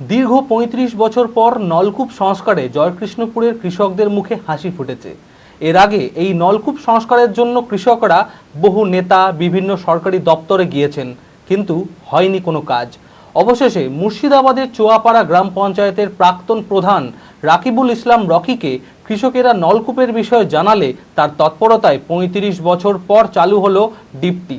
দীর্ঘ পঁয়ত্রিশ বছর পর নলকূপ সংস্কারে জয়কৃষ্ণপুরের কৃষকদের মুখে হাসি ফুটেছে। এর আগে এই নলকূপ সংস্কারের জন্য কৃষকরা বহু নেতা, বিভিন্ন সরকারি দপ্তরে গিয়েছেন, কিন্তু হয়নি কোনো কাজ। অবশেষে মুর্শিদাবাদের চোয়াপাড়া গ্রাম পঞ্চায়েতের প্রাক্তন প্রধান রাকিবুল ইসলাম রকিকে কৃষকেরা নলকূপের বিষয়ে জানালে তার তৎপরতায় পঁয়ত্রিশ বছর পর চালু হলো ডিপটি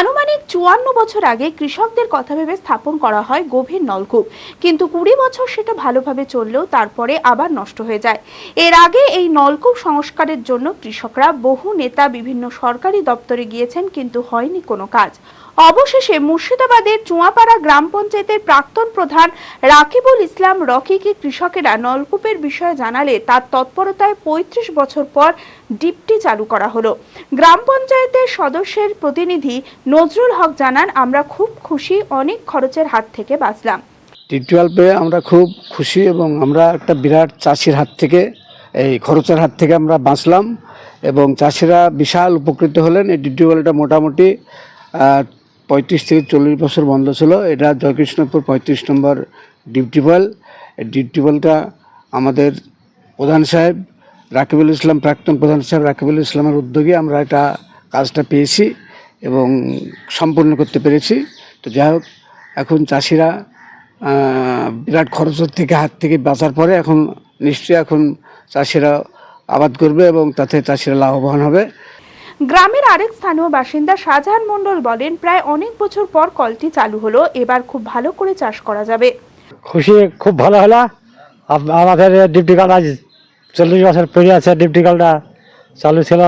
আনুমানিক চুয়ান্ন বছর আগে কৃষকদের কথা ভেবে স্থাপন করা হয় গভীর নলকূপ। কিন্তু কুড়ি বছর সেটা ভালোভাবে চললেও তারপরে আবার নষ্ট হয়ে যায়। এর আগে এই নলকূপ সংস্কারের জন্য কৃষকরা বহু নেতা, বিভিন্ন সরকারি দপ্তরে গিয়েছেন, কিন্তু হয়নি কোনো কাজ। অবশেষে মুর্শিদাবাদের চুয়াপাড়া গ্রাম পঞ্চায়েতের প্রাক্তন প্রধান রাকিবুল ইসলাম রকিকে কৃষকেরা নলকূপের বিষয়ে জানালে তার তৎপরতায় পঁয়ত্রিশ বছর পর ডিপটি চালু করা হলো। গ্রাম পঞ্চায়েতের সদস্যের প্রতিনিধি নজরুল হক জানান, আমরা খুব খুশি, অনেক খরচের হাত থেকে বাঁচলাম। টি টুয়েলভ পেয়ে আমরা খুব খুশি এবং আমরা একটা বিরাট চাষির হাত থেকে, এই খরচের হাত থেকে আমরা বাঁচলাম এবং চাষিরা বিশাল উপকৃত হলেন। এই টি টুয়েলভটা মোটামুটি পঁয়ত্রিশ থেকে চল্লিশ বছর বন্ধ ছিল। এটা জয়কৃষ্ণপুর পঁয়ত্রিশ নম্বর ডিপ টিউবওয়েল এই ডিপ টিউবওয়েলটা আমাদের প্রধান সাহেব রাকিবুল ইসলাম, প্রাক্তন প্রধান সাহেব রাকিবুল ইসলামের উদ্যোগে আমরা এটা কাজটা পেয়েছি এবং সম্পূর্ণ করতে পেরেছি। তো যাই হোক, এখন চাষিরা বিরাট খরচের থেকে হাত থেকে বাঁচার পরে এখন নিশ্চয়ই এখন চাষিরা আবাদ করবে এবং তাতে চাষিরা লাভবান হবে। গ্রামের আরেক স্থানীয় বাসিন্দা শাহজাহান মণ্ডল বলেন প্রায় অনেক বছর পর কলটি চালু হলো এবার খুব ভালো করে চাষ করা যাবে। খুশি খুব ভালো হলো। আমাদের ডিপটিকাল আজ চল্লিশ বছর পেরিয়ে আছে ডিপটি ডিপটিকালটা চালু ছিল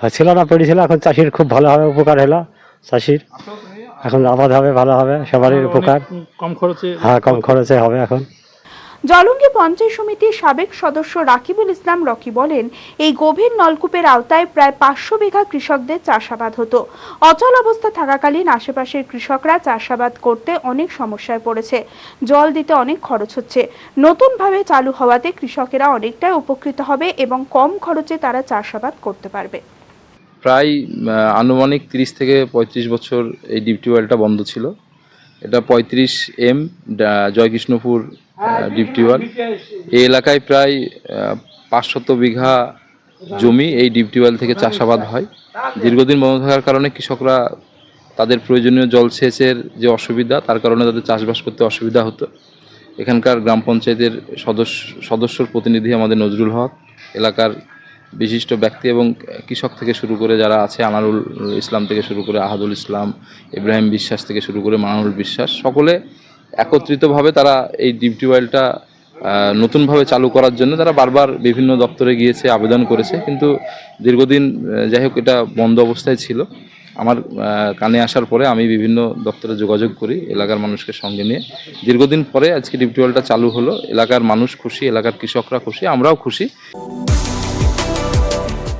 ছিল না পড়েছিল এখন চাষির খুব ভালো হবে উপকার হলো চাষির। এখন আবাদ হবে ভালো হবে সবারই উপকার। কম খরচে হ্যাঁ কম খরচে হবে এখন। জলঙ্গি পঞ্চায়েত সমিতির সাবেক সদস্য রাকিবুল ইসলাম রকি বলেন, এই গভীর নলকূপের আওতায় প্রায় পাঁচশো বিঘা কৃষকদের চাষাবাদ হতো। অচল অবস্থা থাকাকালীন আশেপাশের কৃষকরা চাষাবাদ করতে অনেক সমস্যায় পড়েছে। জল দিতে অনেক খরচ হচ্ছে। নতুনভাবে চালু হওয়াতে কৃষকেরা অনেকটাই উপকৃত হবে এবং কম খরচে তারা চাষাবাদ করতে পারবে। প্রায় আনুমানিক তিরিশ থেকে পঁয়ত্রিশ বছর এই ডিপ টিউবওয়েলটা বন্ধ ছিল। এটা পঁয়ত্রিশ এম জয়কৃষ্ণপুর ডিপ টিউবওয়েল এই এলাকায় প্রায় পাঁচশত বিঘা জমি এই ডিপ টিউবওয়েল থেকে চাষাবাদ হয়। দীর্ঘদিন বন্ধ থাকার কারণে কৃষকরা তাদের প্রয়োজনীয় জলসেচের যে অসুবিধা, তার কারণে তাদের চাষবাস করতে অসুবিধা হতো। এখানকার গ্রাম পঞ্চায়েতের সদস্য, সদস্যর প্রতিনিধি আমাদের নজরুল হক। এলাকার বিশিষ্ট ব্যক্তি এবং কৃষক থেকে শুরু করে যারা আছে, আনারুল ইসলাম থেকে শুরু করে আহাদুল ইসলাম, ইব্রাহিম বিশ্বাস থেকে শুরু করে মানানুল বিশ্বাস, সকলে একত্রিতভাবে তারা এই ডিপ টিউবওয়েলটা নতুনভাবে চালু করার জন্য তারা বারবার বিভিন্ন দপ্তরে গিয়েছে, আবেদন করেছে। কিন্তু দীর্ঘদিন যাই হোক, এটা বন্ধ অবস্থায় ছিল। আমার কানে আসার পরে আমি বিভিন্ন দপ্তরে যোগাযোগ করি এলাকার মানুষকে সঙ্গে নিয়ে। দীর্ঘদিন পরে আজকে ডিপ টিউবওয়েলটা চালু হলো। এলাকার মানুষ খুশি, এলাকার কৃষকরা খুশি, আমরাও খুশি।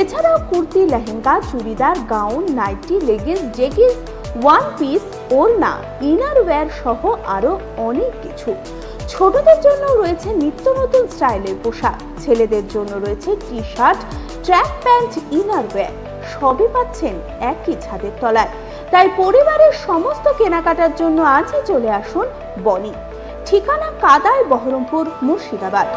এছাড়াও kurti, lehenga, churidar, gown, nightie leggings jeggings one piece, ওড়না ইনার ওয়্যার সহ আরও অনেক কিছু। ছোটদের জন্য রয়েছে নিত্য নতুন স্টাইলের পোশাক। ছেলেদের জন্য রয়েছে T shirt track pant inner wear সবই পাচ্ছেন একই ছাদের তলায়। তাই পরিবারের সমস্ত কেনাকাটার জন্য আজই চলে আসুন বনি। ঠিকানা কাদায় বহরমপুর, মুর্শিদাবাদ।